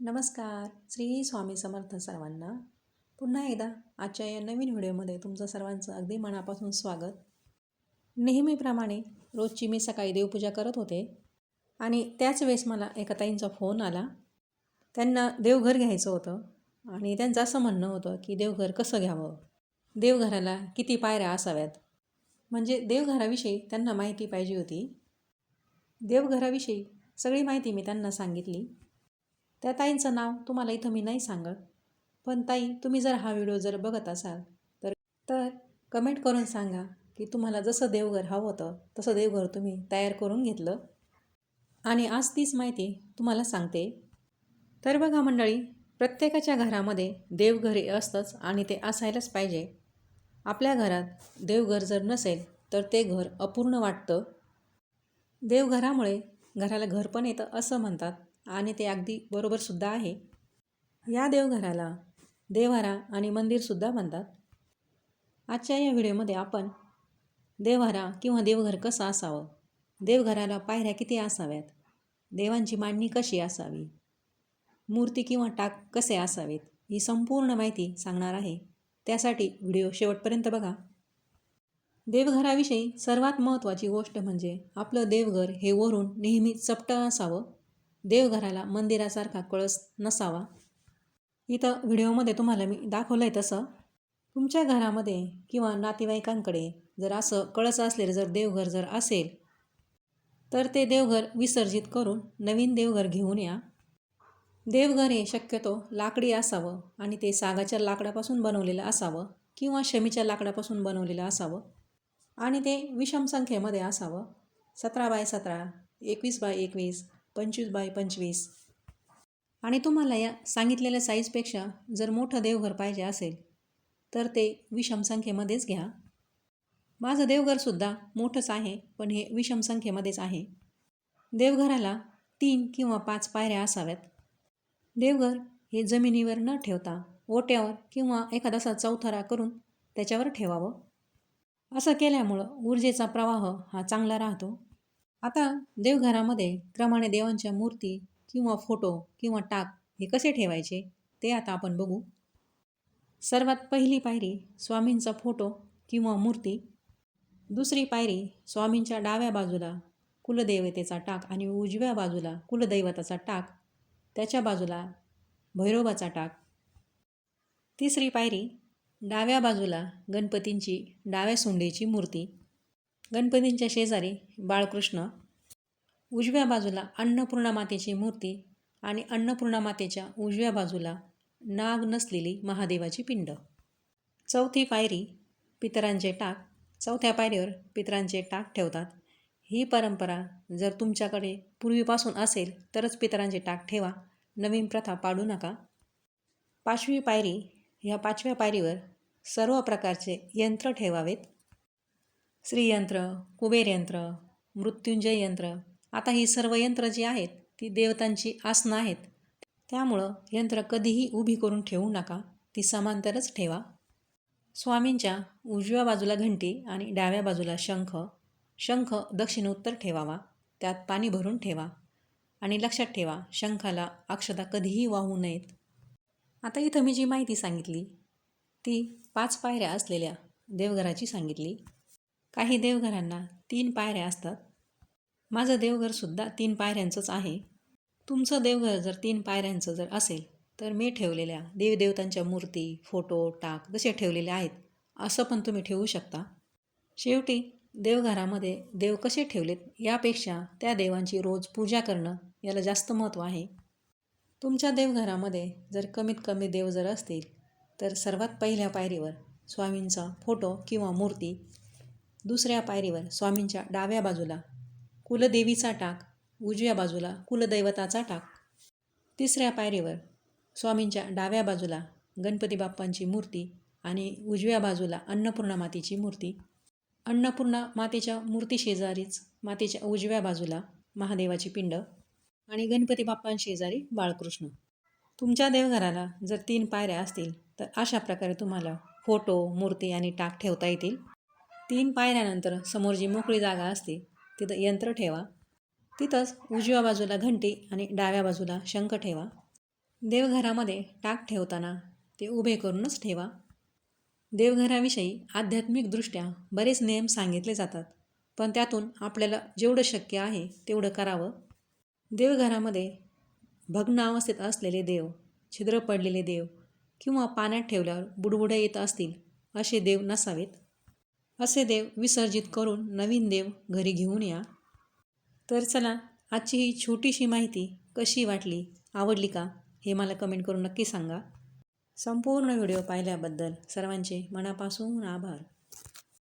नमस्कार. श्री स्वामी समर्थ सर्वांना पुन्हा एकदा आजच्या या नवीन व्हिडिओमध्ये तुमचं सर्वांचं अगदी मनापासून स्वागत. नेहमीप्रमाणे रोजची मी सकाळी देवपूजा करत होते आणि त्याच वेळेस मला एका ताईंचा फोन आला. त्यांना देवघर घ्यायचं होतं आणि त्यांचं असं म्हणणं होतं की देवघर कसं घ्यावं? देवघराला किती पायऱ्या असाव्यात? म्हणजे देवघराविषयी त्यांना माहिती पाहिजे होती. देवघराविषयी सगळी माहिती मी त्यांना सांगितली. त्या ताईंचं नाव तुम्हाला इथं मी नाही सांगत. पण ताई तुम्ही जर हा व्हिडिओ जर बघत असाल तर तर कमेंट करून सांगा की तुम्हाला जसं देवघर हवं होतं तसं देवघर तुम्ही तयार करून घेतलं. आणि आज तीच माहिती तुम्हाला सांगते. तर बघा मंडळी प्रत्येकाच्या घरामध्ये देवघरे असतंच आणि ते असायलाच पाहिजे. आपल्या घरात देवघर जर नसेल तर ते घर अपूर्ण वाटतं. देवघरामुळे घराला घर पण येतं असं म्हणतात. आणि ते अगदी बरोबरसुद्धा आहे. या देवघराला देवारा आणि मंदिरसुद्धा म्हणतात. आजच्या या व्हिडिओमध्ये आपण देवारा किंवा देवघर कसं असावं? देवघराला पायऱ्या किती असाव्यात? देवांची मांडणी कशी असावी? मूर्ती किंवा टाक कसे असावेत? ही संपूर्ण माहिती सांगणार आहे. त्यासाठी व्हिडिओ शेवटपर्यंत बघा. देवघराविषयी सर्वात महत्त्वाची गोष्ट म्हणजे आपलं देवघर हे वरून नेहमी चपटं असावं. देवघराला मंदिरासारखा कळस नसावा. इथं व्हिडिओमध्ये तुम्हाला मी दाखवलं आहे तसं. तुमच्या घरामध्ये किंवा नातेवाईकांकडे जर असं कळस असलेलं जर देवघर जर असेल तर ते देवघर विसर्जित करून नवीन देवघर घेऊन या. देवघर हे शक्यतो लाकडी असावं आणि ते सागाच्या लाकडापासून बनवलेलं असावं किंवा शमीच्या लाकडापासून बनवलेलं असावं आणि ते विषम संख्येमध्ये असावं. सतरा बाय सतरा एकवीस बाय एकवीस पंचवीस बाय पंचवीस. आणि तुम्हाला या सांगितलेल्या साईजपेक्षा जर मोठं देवघर पाहिजे असेल तर ते विषम संख्येमध्येच घ्या. माझं देवघरसुद्धा मोठंच आहे पण हे विषम संख्येमध्येच आहे. देवघराला तीन किंवा पाच पायऱ्या असाव्यात. देवघर हे जमिनीवर न ठेवता ओट्यावर किंवा एखादासा चौथरा करून त्याच्यावर ठेवावं. असं केल्यामुळं ऊर्जेचा प्रवाह हा चांगला राहतो. आता देवघरामध्ये क्रमाने देवांच्या मूर्ती किंवा फोटो किंवा टाक हे कसे ठेवायचे ते आता आपण बघू. सर्वात पहिली पायरी स्वामींचा फोटो किंवा मूर्ती. दुसरी पायरी स्वामींच्या डाव्या बाजूला कुलदेवतेचा टाक आणि उजव्या बाजूला कुलदैवताचा टाक त्याच्या बाजूला भैरोबाचा टाक. तिसरी पायरी डाव्या बाजूला गणपतींची डाव्या सोंडेची मूर्ती. गणपतींच्या शेजारी बाळकृष्ण उजव्या बाजूला अन्नपूर्णा मातेची मूर्ती आणि अन्नपूर्णा मातेच्या उजव्या बाजूला नाग नसलेली महादेवाची पिंड. चौथी पायरी पितरांचे टाक चौथ्या पायरीवर पितरांचे टाक ठेवतात. ही परंपरा जर तुमच्याकडे पूर्वीपासून असेल तरच पितरांचे टाक ठेवा नवीन प्रथा पाडू नका. पाचवी पायरी ह्या पाचव्या पायरीवर सर्व प्रकारचे यंत्र ठेवावेत. श्रीयंत्र कुबेर यंत्र मृत्युंजय यंत्र. आता ही सर्व यंत्र जी आहेत ती देवतांची आसनं आहेत. त्यामुळं यंत्र कधीही उभी करून ठेवू नका ती समांतरच ठेवा. स्वामींच्या उजव्या बाजूला घंटी आणि डाव्या बाजूला शंख. शंख दक्षिणोत्तर ठेवावा त्यात पाणी भरून ठेवा. आणि लक्षात ठेवा शंखाला अक्षता कधीही वाहू नयेत. आता इथं मी जी माहिती सांगितली ती पाच पायऱ्या असलेल्या देवघराची सांगितली. काही देवघरांना तीन पायऱ्या असतात. माझं देवघरसुद्धा तीन पायऱ्यांचंच आहे. तुमचं देवघर जर तीन पायऱ्यांचं जर असेल तर मी ठेवलेल्या देवदेवतांच्या मूर्ती फोटो टाक जसे ठेवलेले आहेत असं पण तुम्ही ठेवू शकता. शेवटी देवघरामध्ये देव कसे ठेवलेत यापेक्षा त्या देवांची रोज पूजा करणं याला जास्त महत्त्व आहे. तुमच्या देवघरामध्ये जर कमीत कमी देव जर असतील तर सर्वात पहिल्या पायरीवर स्वामींचा फोटो किंवा मूर्ती दुसऱ्या पायरीवर स्वामींच्या डाव्या बाजूला कुलदेवीचा टाक उजव्या बाजूला कुलदैवताचा टाक. तिसऱ्या पायरीवर स्वामींच्या डाव्या बाजूला गणपती बाप्पांची मूर्ती आणि उजव्या बाजूला अन्नपूर्णा मातेची मूर्ती. अन्नपूर्णा मातेच्या मूर्तीशेजारीच मातेच्या उजव्या बाजूला महादेवाची पिंड आणि गणपती बाप्पांशेजारी बाळकृष्ण. तुमच्या देवघराला जर तीन पायऱ्या असतील तर अशा प्रकारे तुम्हाला फोटो मूर्ती आणि टाक ठेवता येतील. तीन पायऱ्यानंतर समोर जी मोकळी जागा असते तिथं यंत्र ठेवा. तिथंच उजव्या बाजूला घंटी आणि डाव्या बाजूला शंख ठेवा. देवघरामध्ये टाक ठेवताना ते उभे करूनच ठेवा. देवघराविषयी आध्यात्मिकदृष्ट्या बरेच नियम सांगितले जातात पण त्यातून आपल्याला जेवढं शक्य आहे तेवढं करावं. देवघरामध्ये भग्न अवस्थेत असलेले देव छिद्र पडलेले देव किंवा पाण्यात ठेवल्यावर बुडबुडे येत असतील असे देव नसावेत. असे देव विसर्जित करून नवीन देव घरी घेऊन या. तर चला आजची ही छोटीशी माहिती कशी वाटली आवडली का हे मला कमेंट करून नक्की सांगा. संपूर्ण व्हिडिओ पाहिल्याबद्दल सर्वांचे मनापासून आभार.